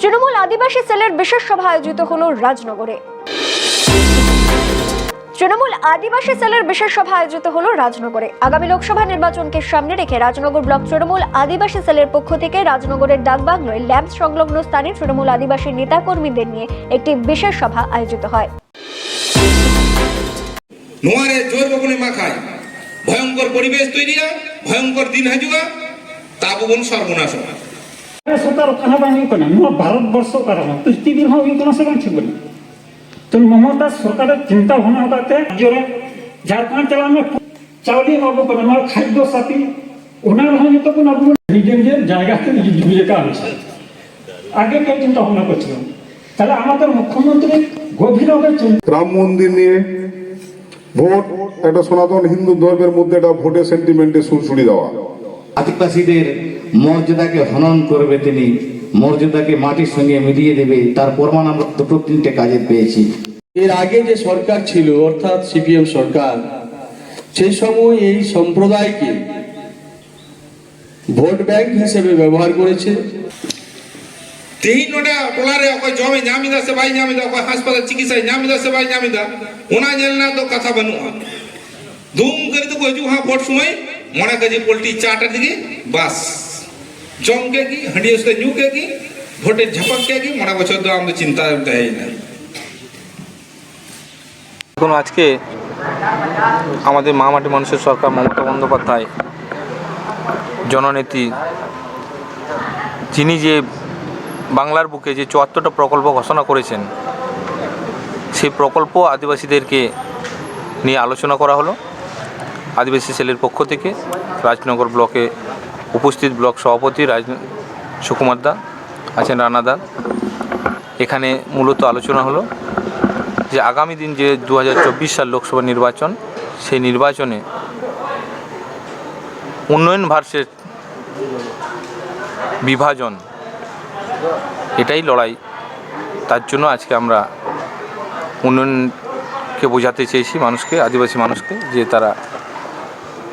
তৃণমূল আদিবাসী সেলের বিশেষ সভা আয়োজিত হল রাজনগরে। তৃণমূল আদিবাসী সেলের বিশেষ সভা আয়োজিত হলো রাজনগরে। আগামী লোকসভা নির্বাচনকে সামনে রেখে রাজনগর ব্লক তৃণমূল আদিবাসী সেলের পক্ষ থেকে রাজনগরের ডাকবাংলোয় ল্যাম্প সংলগ্ন স্থানে তৃণমূল আদিবাসী নেতাকর্মীদের নিয়ে একটি বিশেষ সভা আয়োজিত হয়। নোয়ারে জোর বগুনে মাখায়। ভয়ঙ্কর পরিবেশ তৈরিয়া ভয়ঙ্কর দিন হাজুগা তাবুবন সর্বনাশ। হয় ᱥᱚᱛᱟᱨ ᱚᱠᱟ ᱵᱟᱝ ᱦᱩᱭᱩᱜ ᱠᱟᱱᱟ ᱱᱚᱣᱟ ᱵᱷᱟᱨᱚᱛ ᱵᱚᱨᱥᱚ ᱚᱠᱟ ᱨᱮᱦᱚᱸ ᱥᱛᱤᱛᱤ ᱦᱚᱸ ᱦᱩᱭᱩᱜ ᱠᱟᱱᱟ ᱥᱮ ᱵᱟᱝ ᱴᱷᱤᱠ ᱵᱟᱹᱱᱩᱜ ᱛᱚ ᱢᱚᱢᱚᱛᱟ ᱥᱚᱨᱠᱟᱨ ᱪᱤᱱᱛᱟ ᱵᱷᱟᱵᱱᱟ ᱠᱟᱛᱮ ᱡᱚᱨᱮ ᱡᱷᱟᱲᱠᱷᱚᱸᱰ ᱪᱟᱞᱟᱣ ᱢᱮ চাউলি পাবো কোনো আমার খাদ্য সাথী ওনার হয়ে যেত কোনো আপনি নিজের নিজের জায়গাতে নিজে কাজ হয়েছে আগে কেউ চিন্তা ভাবনা করছিল তাহলে আমাদের ᱨᱟᱢ ᱢᱚᱱᱫᱤᱨ রাম ᱵᱷᱳᱴ নিয়ে ভোট একটা সনাতন হিন্দু ধর্মের মধ্যে একটা ভোটের ᱥᱩᱨ ᱥᱩᱲᱤ ᱫᱟᱣᱟ আদিবাসীদের মর্যাদাকে হনন করবে তিনি মর্যাদাকে মাটির সঙ্গে মিলিয়ে দেবে তার প্রমাণ আমরা দুটো তিনটে কাজে পেয়েছি। এর আগে যে সরকার ছিল অর্থাৎ সিপিএম সরকার সেই সময় এই সম্প্রদায়কে ভোট ব্যাংক হিসেবে ব্যবহার করেছে। তিনটা চিকিৎসায় তো কথা করে তো হ্যাঁ, ভোট সময় মনে কেজি পোল্ট্রি চাটার দিকে বাস। জম কে কি হাঁড়িয়ে সাথে নিউ কে, ভোটের ঝপক কে মনে বছর তো আমাদের চিন্তা দেয় না। এখন আজকে আমাদের মা মাটি মানুষের সরকার মমতা বন্দ্যোপাধ্যায় জননেত্রী, যিনি যে বাংলার বুকে যে চুয়াত্তরটা প্রকল্প ঘোষণা করেছেন, সেই প্রকল্প আদিবাসীদেরকে নিয়ে আলোচনা করা হলো। আদিবাসী সেলের পক্ষ থেকে রাজনগর ব্লকে উপস্থিত ব্লক সভাপতি রাজ সুকুমার দা আছেন রানা দা। এখানে মূলত আলোচনা হলো যে আগামী দিন যে দু হাজার চব্বিশ সাল লোকসভা নির্বাচন, সেই নির্বাচনে উন্নয়ন ভার্সের বিভাজন, এটাই লড়াই। তার জন্য আজকে আমরা উন্নয়নকে বোঝাতে চেয়েছি মানুষকে, আদিবাসী মানুষকে, যে তারা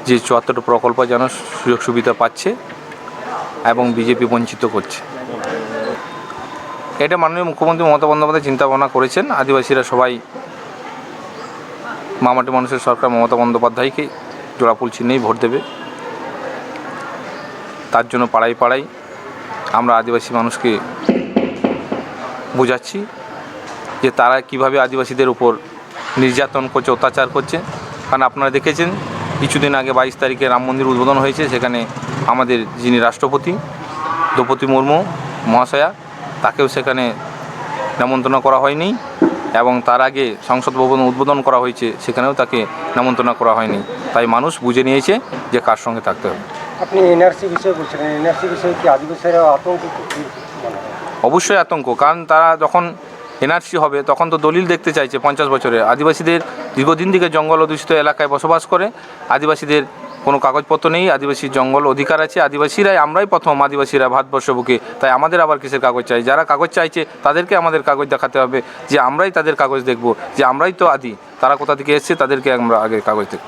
যে চুয়াত্তরটা প্রকল্প যেন সুযোগ সুবিধা পাচ্ছে এবং বিজেপি বঞ্চিত করছে। এটা মাননীয় মুখ্যমন্ত্রী মমতা বন্দ্যোপাধ্যায় চিন্তা ভাবনা করেছেন। আদিবাসীরা সবাই মামাটি মানুষের সরকার মমতা বন্দ্যোপাধ্যায়কে জোড়াফুল চিহ্নেই ভোট দেবে। তার জন্য পাড়ায় পাড়ায় আমরা আদিবাসী মানুষকে বোঝাচ্ছি যে তারা কীভাবে আদিবাসীদের উপর নির্যাতন করছে, অত্যাচার করছে। কারণ আপনারা দেখেছেন কিছুদিন আগে বাইশ তারিখে রাম মন্দির উদ্বোধন হয়েছে সেখানে আমাদের যিনি রাষ্ট্রপতি দ্রৌপদী মুর্মু মহাশয়া তাকেও সেখানে নেমন্ত্রণ করা হয়নি এবং তার আগে সংসদ ভবন উদ্বোধন করা হয়েছে সেখানেও তাকে নেমন্ত্রণ করা হয়নি। তাই মানুষ বুঝে নিয়েছে যে কার সঙ্গে থাকতে হবে। আপনি এনআরসি বিষয়ে বলছিলেন এনআরসি বিষয়ে কি আদিবাসীরা আতঙ্ক অবশ্যই আতঙ্ক কারণ তারা যখন এনআরসি হবে, তখন তো দলিল দেখতে চাইছে পঞ্চাশ বছরে আদিবাসীদের দীর্ঘদিন থেকে জঙ্গল অধ্যুষিত এলাকায় বসবাস করে। আদিবাসীদের কোনো কাগজপত্র নেই, আদিবাসী জঙ্গল অধিকার আছে। আদিবাসীরাই আমরাই প্রথম আদিবাসীরা ভারতবর্ষ বুকে, তাই আমাদের আবার কিসের কাগজ চাই? যারা কাগজ চাইছে, তাদেরকে আমাদের কাগজ দেখাতে হবে যে আমরাই তাদের কাগজ দেখব, যে আমরাই তো আদি। তারা কোথা থেকে এসছে, তাদেরকে আমরা আগে কাগজ দেখব।